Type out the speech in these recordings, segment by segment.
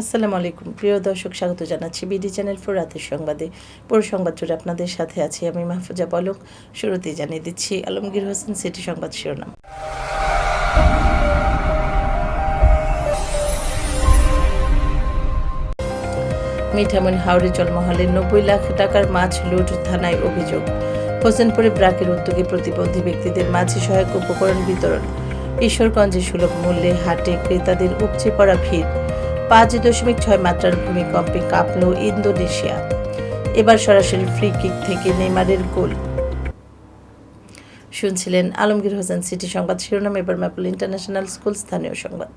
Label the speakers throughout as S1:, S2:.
S1: আসসালামু আলাইকুম। প্রিয় দর্শক, স্বাগত জানাচ্ছি বিডি চ্যানেল ফোর রাতের সংবাদে। পুরো সংবাদ জুড়ে আপনাদের সাথে আছি আমি মাহফুজা পলক। শুরুতেই জানিয়ে দিচ্ছি, আলমগীর হোসেন, সিটি সংবাদ শিরোনাম। মিঠামন হাওড়ে জলমহলে নব্বই লাখ টাকার মাছ লুট থানায় অভিযোগ। হোসেনপুরে ব্রাকের উদ্যোগে প্রতিবন্ধী ব্যক্তিদের মাঝে সহায়ক উপকরণ বিতরণ। ঈশ্বরগঞ্জে সুলভ মূল্যে হাটে ক্রেতাদের উপচে পড়া ভিড়। পাঁচ দশমিক ছয় মাত্রার ভূমিকম্পে কাঁপল ইন্দোনেশিয়া। এবার সরাসরি ফ্রি কিক থেকে নেইমারের গোল। শুনছিলেন আলমগীর হোসেন, সিটি সংবাদ শিরোনাম, এবার ম্যাপল ইন্টারন্যাশনাল স্কুল, স্থানীয় সংবাদ।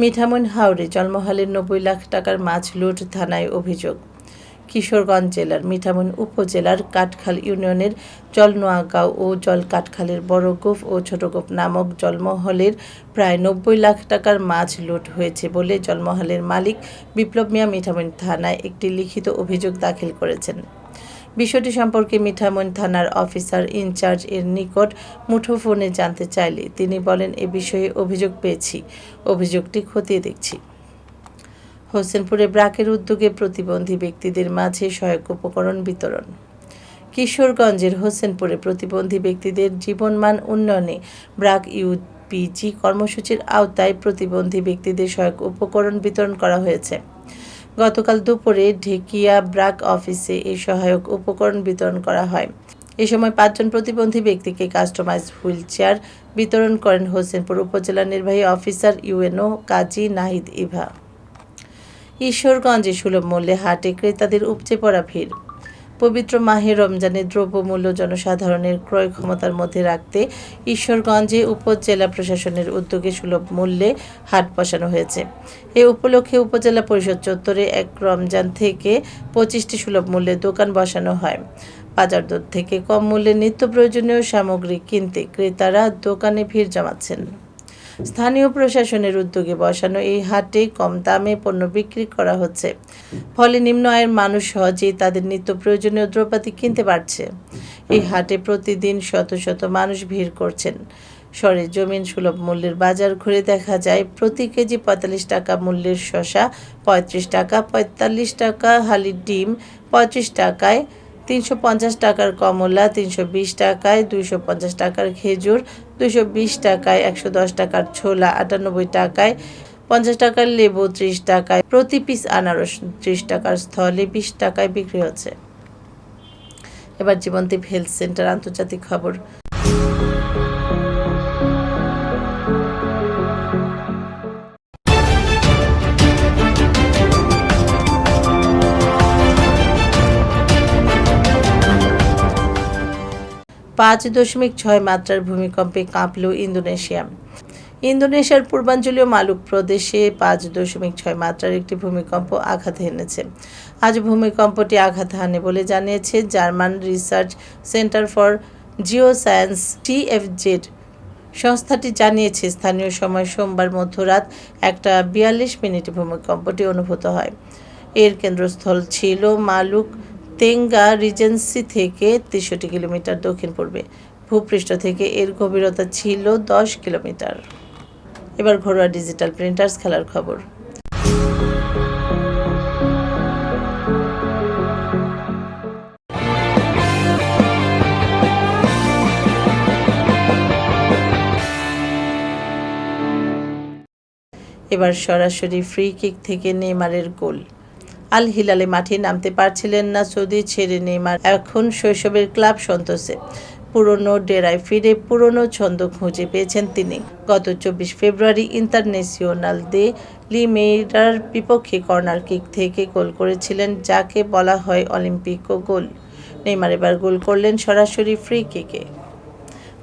S1: মিঠামইন হাওড়ে জন্মহালের নব্বই লাখ টাকার মাছ লুট থানায় অভিযোগ। কিশোরগঞ্জ জেলার মিঠামইন উপজেলার কাঠখাল ইউনিয়নের জলনোয়াগাঁও ও জল কাঠখালের বড় গোফ ও ছোট গোফ নামক জলমহলের প্রায় নব্বই লাখ টাকার মাছ লুট হয়েছে বলে জলমহলের মালিক বিপ্লব মিয়া মিঠামইন থানায় একটি লিখিত অভিযোগ দাখিল করেছেন। বিষয়টি সম্পর্কে মিঠামইন থানার অফিসার ইনচার্জ এর নিকট মুঠোফোনে জানতে চাইলে তিনি বলেন, এ বিষয়ে অভিযোগ পেয়েছি। অভিযোগটি খতিয়ে দেখছি। হোসেনপুরে ব্রাকের উদ্যোগে প্রতিবন্ধী ব্যক্তিদের মাঝে সহায়ক উপকরণ বিতরণ। কিশোরগঞ্জের হোসেনপুরে প্রতিবন্ধী ব্যক্তিদের জীবনমান উন্নয়নে ব্রাক ইউপিজি কর্মসূচির আওতায় প্রতিবন্ধী ব্যক্তিদের সহায়ক উপকরণ বিতরণ করা হয়েছে। গতকাল দুপুরে ঢেকিয়া ব্রাক অফিসে এই সহায়ক উপকরণ বিতরণ করা হয়। এ সময় পাঁচজন প্রতিবন্ধী ব্যক্তিকে কাস্টমাইজ হুইল চেয়ার বিতরণ করেন হোসেনপুর উপজেলা নির্বাহী অফিসার ইউএনও কাজী নাহিদ ইভা। ঈশ্বরগঞ্জে সুলভ মূল্যে হাটে ক্রেতাদের উপচে পড়া ভিড়। পবিত্র মাহে রমজানে দ্রব্যমূল্য জনসাধারণের ক্রয় ক্ষমতার মধ্যে রাখতে ঈশ্বরগঞ্জে উপজেলা প্রশাসনের উদ্যোগে সুলভ মূল্যে হাট বসানো হয়েছে। এ উপলক্ষে উপজেলা পরিষদ চত্বরে এক রমজান থেকে পঁচিশটি সুলভ মূল্যে দোকান বসানো হয়। বাজার দর থেকে কম মূল্যে নিত্য প্রয়োজনীয় সামগ্রী কিনতে ক্রেতারা দোকানে ভিড় জমাচ্ছেন। স্থানীয় প্রশাসনের উদ্যোগে বসানো এই হাটে কম দামে পণ্য বিক্রি করা হচ্ছে। ফলে নিম্ন আয়ের মানুষ সহজেই তাদের নিত্য প্রয়োজনীয় দ্রব্যাদি কিনতে পারছে। এই হাটে প্রতিদিন শত শত মানুষ ভিড় করছেন। সরে জমিন সুলভ মূল্যের বাজার ঘুরে দেখা যায়, প্রতি কেজি পঁয়তাল্লিশ টাকা মূল্যের শশা পঁয়ত্রিশ টাকা, পঁয়তাল্লিশ টাকা হালির ডিম পঁয়ত্রিশ টাকায় তিনশো পঞ্চাশ টাকার কমলা, তিনশো বিশ টাকায় দুইশো পঞ্চাশ টাকার খেজুর, দুইশো বিশ টাকায় একশো দশ টাকার ছোলা, আটানব্বই টাকায় পঞ্চাশ টাকার লেবু, ত্রিশ টাকায় প্রতি পিস আনারস, ত্রিশ টাকার স্থলে বিশ টাকায় বিক্রি হচ্ছে। এবার জীবনদীপ হেলথ সেন্টার আন্তর্জাতিক খবর। পাঁচ দশমিক ছয় মাত্রার ভূমিকম্পে কাঁপল ইন্দোনেশিয়া। ইন্দোনেশিয়ার পূর্বাঞ্চলীয় মালুক প্রদেশে পাঁচ দশমিক ছয় মাত্রার একটি ভূমিকম্প আঘাত হেনেছে আজ ভূমিকম্পটি আঘাত হানে বলে জানিয়েছে German research centre for geoscience TFZ. সংস্থাটি জানিয়েছে, স্থানীয় সময় সোমবার মধ্যরাত একটা বিয়াল্লিশ মিনিটে ভূমিকম্পটি অনুভূত হয়। এর কেন্দ্রস্থল ছিল মালুক তেঙ্গা রিজেন্সি থেকে তেষট্টি কিলোমিটার দক্ষিণ পূর্বে। ভূপৃষ্ঠ থেকে এর গভীরতা ছিল দশ কিলোমিটার। এবার ঘরোয়া ডিজিটাল প্রিন্টার্স খেলার খবর। এবার সরাসরি ফ্রি কিক থেকে নেইমারের গোল। আল হিলালে মাঠে নামতে পারছিলেন না, সৌদি ছেড়ে নেইমার। এখন শৈশবের ক্লাব সন্তোষে। পুরনো ডেরায় ফিরে পুরনো ছন্দ খুঁজে পেয়েছেন তিনি। গত চব্বিশ ফেব্রুয়ারি ইন্টারন্যাশনাল দে লিমেইরার বিপক্ষে কর্নার কিক থেকে গোল করেছিলেন, যাকে বলা হয় অলিম্পিকো গোল। নেইমার এবার গোল করলেন সরাসরি ফ্রি কিকে।